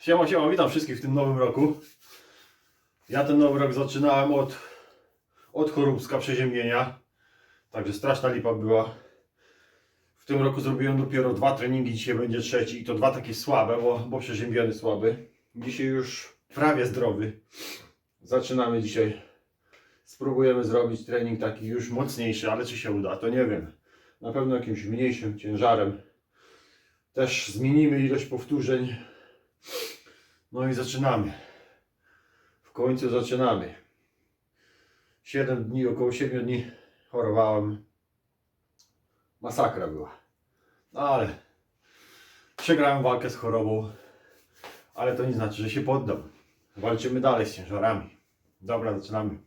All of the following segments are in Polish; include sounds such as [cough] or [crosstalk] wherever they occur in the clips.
Siema, siema, witam wszystkich w tym nowym roku. Ja ten nowy rok zaczynałem od, od choróbska przeziębienia. Także straszna lipa była. W tym roku zrobiłem dopiero dwa treningi, dzisiaj będzie trzeci i to dwa takie słabe, bo, bo przeziębiony słaby. Dzisiaj już prawie zdrowy. Zaczynamy dzisiaj. Spróbujemy zrobić trening taki już mocniejszy, ale czy się uda, to nie wiem. Na pewno jakimś mniejszym ciężarem. Też zmienimy ilość powtórzeń. No i zaczynamy. W końcu zaczynamy. 7 dni, około 7 dni chorowałem. Masakra była. No ale przegrałem walkę z chorobą. Ale to nie znaczy, że się poddam. Walczymy dalej z ciężarami. Dobra, zaczynamy.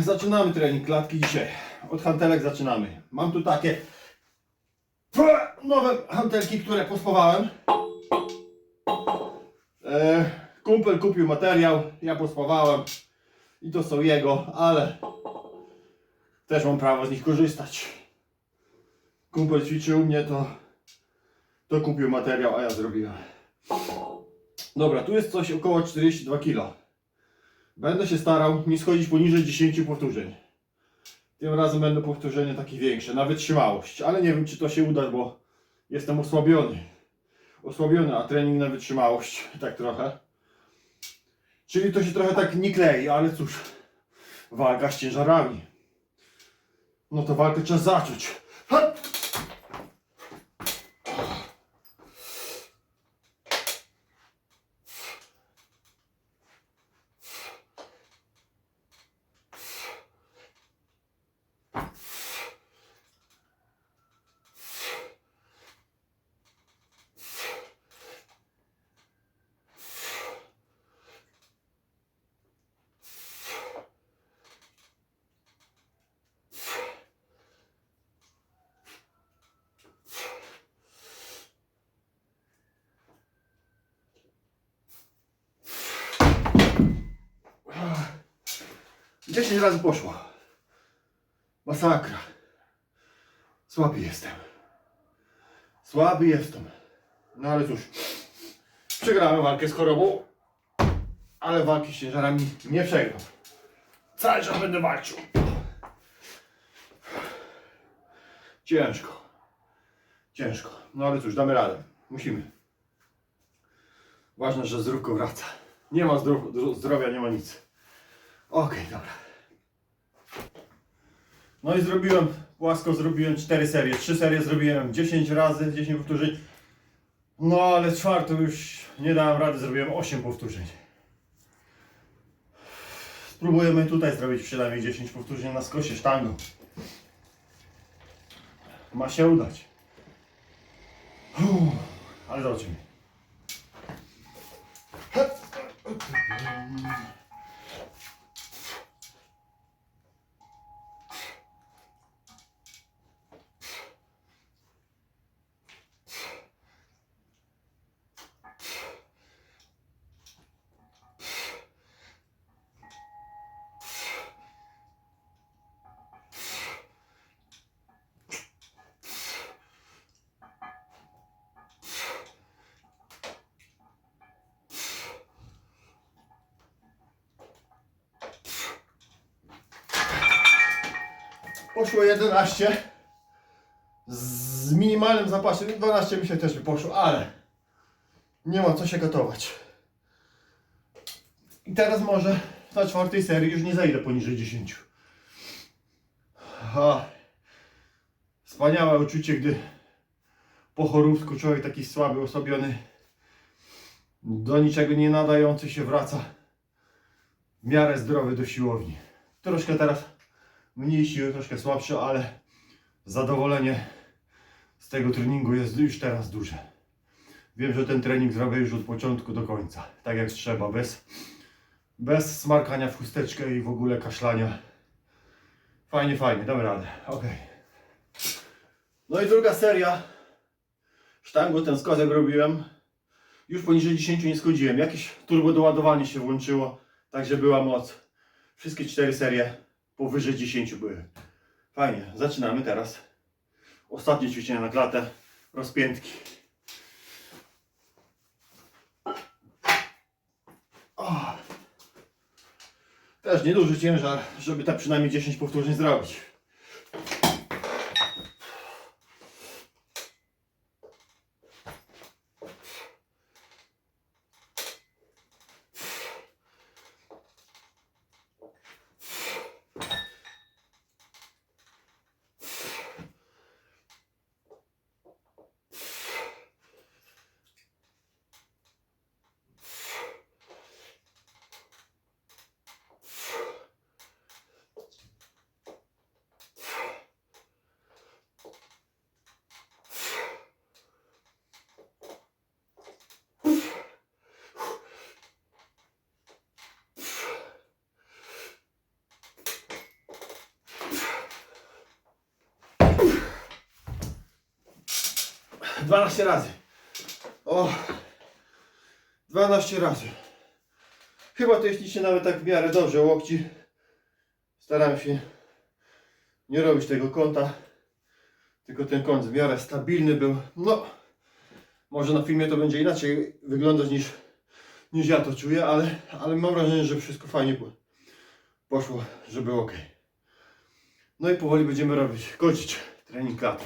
Zaczynamy trening klatki dzisiaj. Od hantelek zaczynamy. Mam tu takie nowe hantelki, które pospawałem. E, kumpel kupił materiał, ja pospawałem i to są jego, ale też mam prawo z nich korzystać. Kumpel ćwiczył mnie, to, to kupił materiał, a ja zrobiłem. Dobra, tu jest coś około 42 kg. Będę się starał nie schodzić poniżej 10 powtórzeń. Tym razem będą powtórzenia takie większe, na wytrzymałość, ale nie wiem czy to się uda, bo jestem osłabiony. Osłabiony, a trening na wytrzymałość, [laughs] tak trochę. Czyli to się trochę tak nie klei, ale cóż, walka z ciężarami. No to walkę trzeba zacząć. Dziesięć razy poszło. Masakra. Słaby jestem. Słaby jestem. No ale cóż. Przegrałem walkę z chorobą. Ale walki z ciężarami nie przegram. Cały czas będę walczył. Ciężko. Ciężko. No ale cóż, damy radę. Musimy. Ważne, że zdrówko wraca. Nie ma zdrow- zdrowia, nie ma nic. Okej, dobra. No i zrobiłem, płasko zrobiłem 4 serie. 3 serie zrobiłem 10 razy, 10 powtórzeń. No ale czwartą już nie dałem rady, zrobiłem 8 powtórzeń. Spróbujemy tutaj zrobić przynajmniej 10 powtórzeń na skosie sztangą. Ma się udać. Uff, ale zobaczymy. Poszło 11. Z minimalnym zapasem 12 mi się też by poszło, ale nie ma co się gotować. I teraz może na czwartej serii już nie zejdę poniżej 10. A, wspaniałe uczucie, gdy po choróbsku człowiek taki słaby, osłabiony, do niczego nie nadający się wraca w miarę zdrowy do siłowni. Troszkę teraz mniej siły, troszkę słabsze, ale zadowolenie z tego treningu jest już teraz duże. Wiem, że ten trening zrobię już od początku do końca, tak jak trzeba, bez, bez smarkania w chusteczkę i w ogóle kaszlania. Fajnie, fajnie, damy radę, ok. No i druga seria. Sztangu ten składek robiłem. Już poniżej 10 nie schodziłem. Jakieś turbo doładowanie się włączyło, także była moc. Wszystkie cztery serie powyżej 10 były. Fajnie, zaczynamy teraz. Ostatnie ćwiczenie na klatę, rozpiętki. O. Też nieduży ciężar, żeby te przynajmniej 10 powtórzeń zrobić. Dwanaście razy. O, 12 razy. Chyba to jest licznie nawet tak w miarę dobrze. Łokci staram się nie robić tego kąta, tylko ten kąt w miarę stabilny był. No, może na filmie to będzie inaczej wyglądać niż, niż ja to czuję, ale, ale mam wrażenie, że wszystko fajnie po- poszło, że było ok. No i powoli będziemy robić, kończyć trening klaty.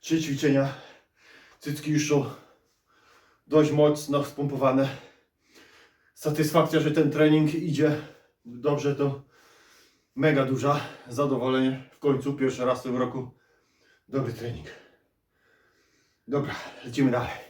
Trzy ćwiczenia. Cycki już są dość mocno spompowane. Satysfakcja, że ten trening idzie dobrze, to mega duża. Zadowolenie w końcu, pierwszy raz w tym roku. Dobry trening. Dobra, lecimy dalej.